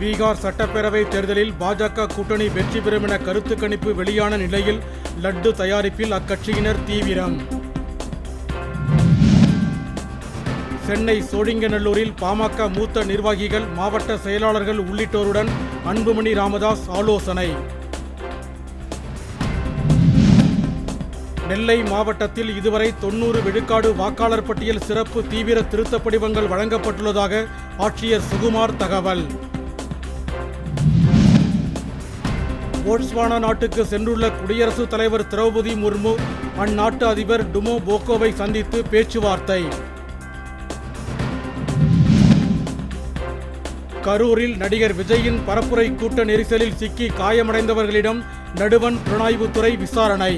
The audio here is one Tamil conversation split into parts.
பீகார் சட்டப்பேரவை தேர்தலில் பாஜக கூட்டணி வெற்றி பெறும் என கருத்து கணிப்பு வெளியான நிலையில் லட்டு தயாரிப்பில் அக்கட்சியினர் தீவிரம். சென்னை சோழிங்கநல்லூரில் பாமக மூத்த நிர்வாகிகள் மாவட்ட செயலாளர்கள் உள்ளிட்டோருடன் அன்புமணி ராமதாஸ் ஆலோசனை. நெல்லை மாவட்டத்தில் இதுவரை தொன்னூறு விழுக்காடு வாக்காளர் பட்டியல் சிறப்பு தீவிர திருத்தப் படிவங்கள் வழங்கப்பட்டுள்ளதாக ஆட்சியர் சுகுமார் தகவல். போட்ஸ்வானா நாட்டுக்கு சென்றுள்ள குடியரசுத் தலைவர் திரௌபதி முர்மு அந்நாட்டு அதிபர் டுமோ போக்கோவை சந்தித்து பேச்சுவார்த்தை. கரூரில் நடிகர் விஜயின் பரப்புரை கூட்ட நெரிசலில் சிக்கி காயமடைந்தவர்களிடம் நடுவன் புலனாய்வுத்துறை விசாரணை.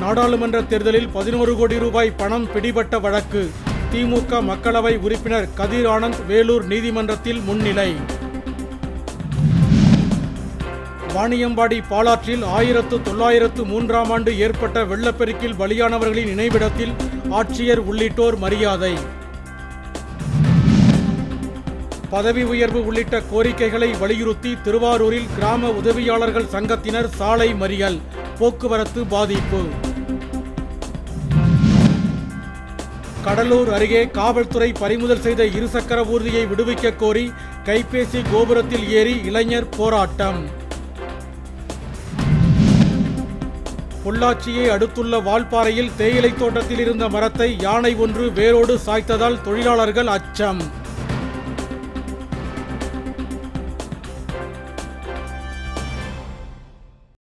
நாடாளுமன்ற தேர்தலில் பதினோரு கோடி ரூபாய் பணம் பிடிபட்ட வழக்கு. திமுக மக்களவை உறுப்பினர் கதிர் ஆனந்த் வேலூர் நீதிமன்றத்தில் முன்னிலை. வாணியம்பாடி பாலாற்றில் ஆயிரத்து தொள்ளாயிரத்து மூன்றாம் ஆண்டு ஏற்பட்ட வெள்ளப்பெருக்கில் பலியானவர்களின் நினைவிடத்தில் ஆட்சியர் உள்ளிட்டோர் மரியாதை. பதவி உயர்வு உள்ளிட்ட கோரிக்கைகளை வலியுறுத்தி திருவாரூரில் கிராம உதவியாளர்கள் சங்கத்தினர் சாலை மறியல் போக்குவரத்து பாதிப்பு. கடலூர் அருகே காவல்துறை பறிமுதல் செய்த இருசக்கர ஊர்தியை விடுவிக்க கோரி கைபேசி கோபுரத்தில் ஏறி இளைஞர் போராட்டம். பொள்ளாச்சியை அடுத்துள்ள வால்பாறையில் தேயிலை தோட்டத்தில் இருந்த மரத்தை யானை ஒன்று வேரோடு சாய்த்ததால் தொழிலாளர்கள் அச்சம்.